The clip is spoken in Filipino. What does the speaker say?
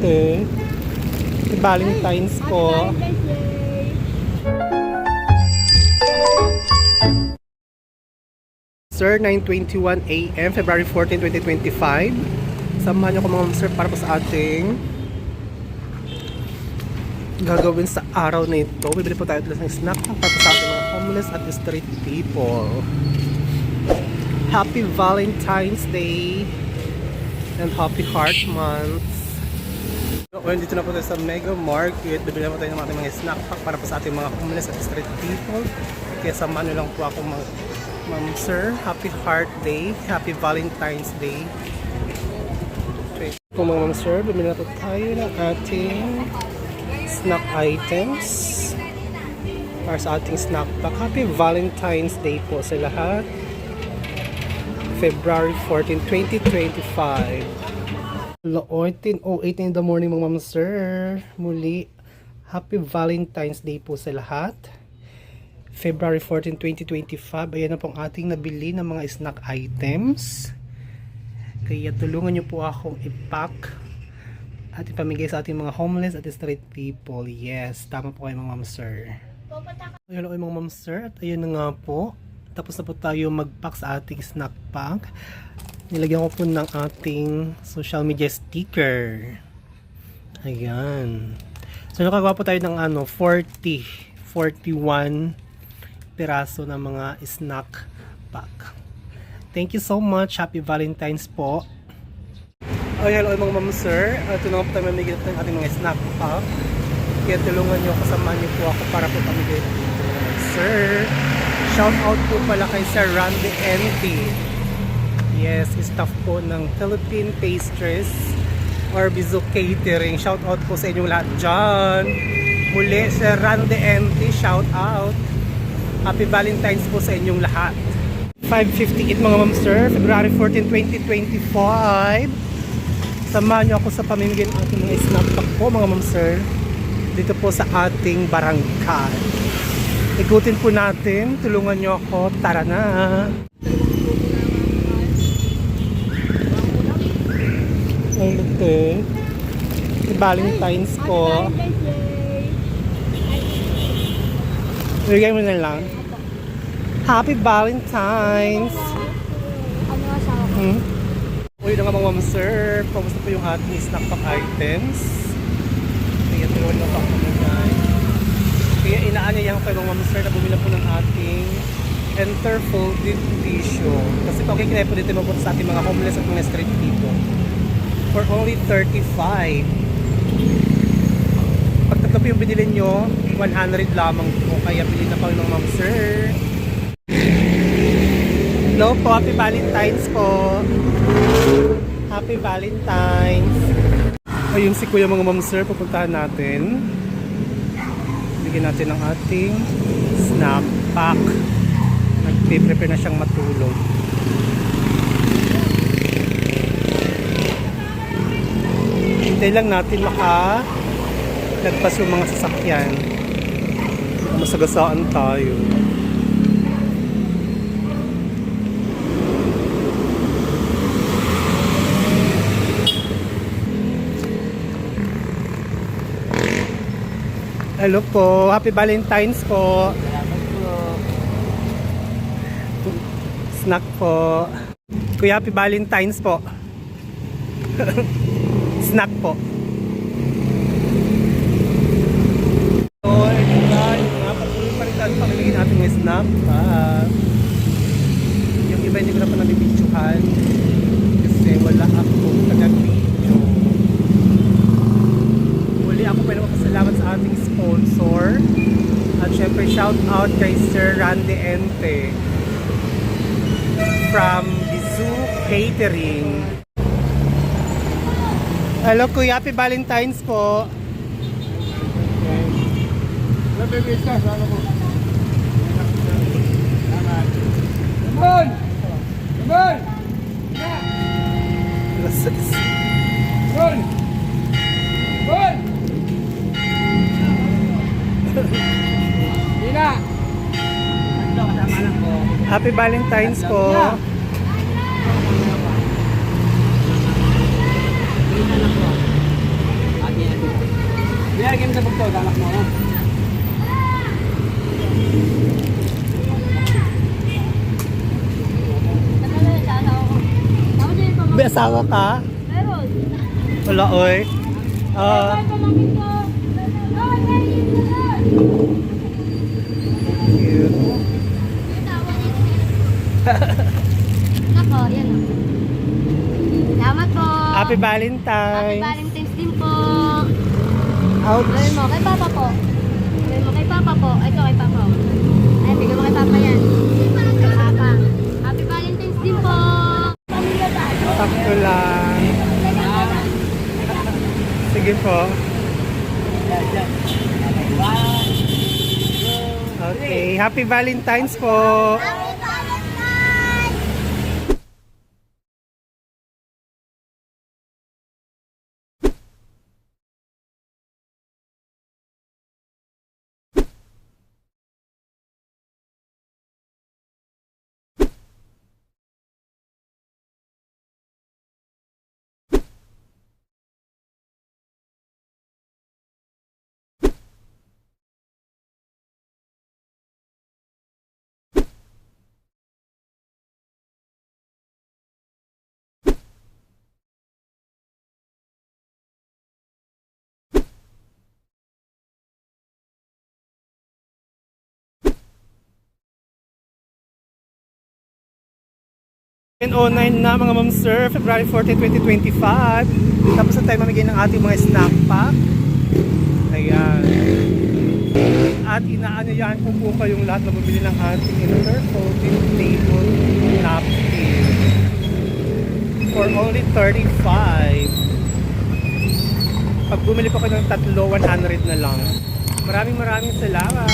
Ate. Valentine's po. Sir, 9.21 a.m. February 14, 2025. Samahan niyo ko mga sir para po sa ating gagawin sa araw na ito. Bibili po tayo ng snack para sa ating mga homeless at street people. Happy Valentine's Day and Happy Heart Month. Well, dito na po tayo sa Mega Market. Bibili po tayo ng ating mga snack pack para po sa ating mga homeless at street people. Kaya samahan niyo lang po ako mga Ma'am Sir. Happy Heart Day. Happy Valentine's Day. Okay. Kung mga Ma'am Sir, bibili na po tayo ng ating snack items para sa ating snack pack. Happy Valentine's Day po sa lahat. February 14, 2025. Looitin o 8 in the morning mga ma'am sir. Muli, Happy Valentine's Day po sa lahat. February 14, 2025. Ayan na pong ating nabili ng mga snack items. Kaya tulungan niyo po akong ipack at ipamigay sa ating mga homeless at street people. Yes, tama po kayo mga ma'am sir. Hello kayo mga ma'am sir. At ayun na nga po. Tapos na po tayo mag-pack sa ating snack pack. Nilagyan ko po ng ating social media sticker. Ayan. So nakagawa po tayo ng ano, 40, 41 piraso ng mga snack pack. Thank you so much. Happy Valentine's po. Oh, hello mga ma'am sir. Ito na po tayo mamigay ng ating mga snack pack. Kaya tulungan nyo, kasama nyo po ako para po pamigay dito. Sir, shout out po pala kay Sir Randy NT. Yes, staff po ng Philippine Pastries or Bizu Catering. Shout out po sa inyong lahat dyan. Muli, Sir Randy NT, shout out. Happy Valentine's po sa inyong lahat. 5.58 mga ma'am sir, February 14, 2025. Samahan niyo ako sa pamimigay ng ating mga snack pack po mga ma'am sir. Dito po sa ating barangay. Ikutin po natin, tulungan niyo ako, tara na! Ay, ito. Valentine's po. Bigay mo na lang. Happy Valentine's! Ano ko? Hmm? Uy na nga mga ma'am sir, kamusta po yung ating snack pack items? Kaya tulungan nyo ako Kaya inaanyayahan ko kayo mga sir na bumila po ng ating enterfolded tissue. Kasi okay kinaya po dito mo sa ating mga homeless at mga street people. For only 35. Pag tatlo po yung binili nyo, 100 lamang po. Kaya bili na pa ng ma'am sir. Hello po, Happy Valentine's po. Happy Valentine's. Ayun si Kuya mga ma'am sir, pupuntahan natin. Bigyan natin ng ating snack pack. Nagpe-prepare na siyang matulog. Hintay lang natin maka nagpas yung mga sasakyan. Masagasaan tayo. Hello po. Happy Valentine's po. Snack po. Kuya, happy Valentine's po. Snack po. So, ito na. Yung mga patuloy pa rin tayo pakilagin natin ng snack. Ah, yung iba hindi ko na pa nabibidyohan. Kasi wala akong taga-video. Muli ako pa naman pasalamat sa ating sponsor. At syempre shout out kay Sir Randy Ente from Bizu Catering. Hello Kuya, happy Valentine's po. Lemon! Lemon! Lemon! Happy Valentine's po. mo sa bugtod, anak mo. na May asawa ka? Meron. Wala, oy. Ah, Ay, pamangkin ko. Ay, may yun cute. Nako, yan o. Salamat po. Happy Happy Valentine's. Din po. Ouch. Gawin mo, kay Papa po. Gawin mo kay Papa po. Ay, ito kay Papa. Ay, bigyan mo kay Papa yan. Kay Papa. Happy Valentine's din po. Sakto lang. Sige po. Okay, happy Valentine's po. And 09 na mga ma'am sir, February 14, 2025. Tapos na tayo mamigay ng ating mga snack pack. Ayan. At inaanyayahan ko po kayong lahat na bumili ng ating interfolding table napkin. For only 35. Pag bumili po kayo ng tatlo, 100 na lang. Maraming maraming salamat.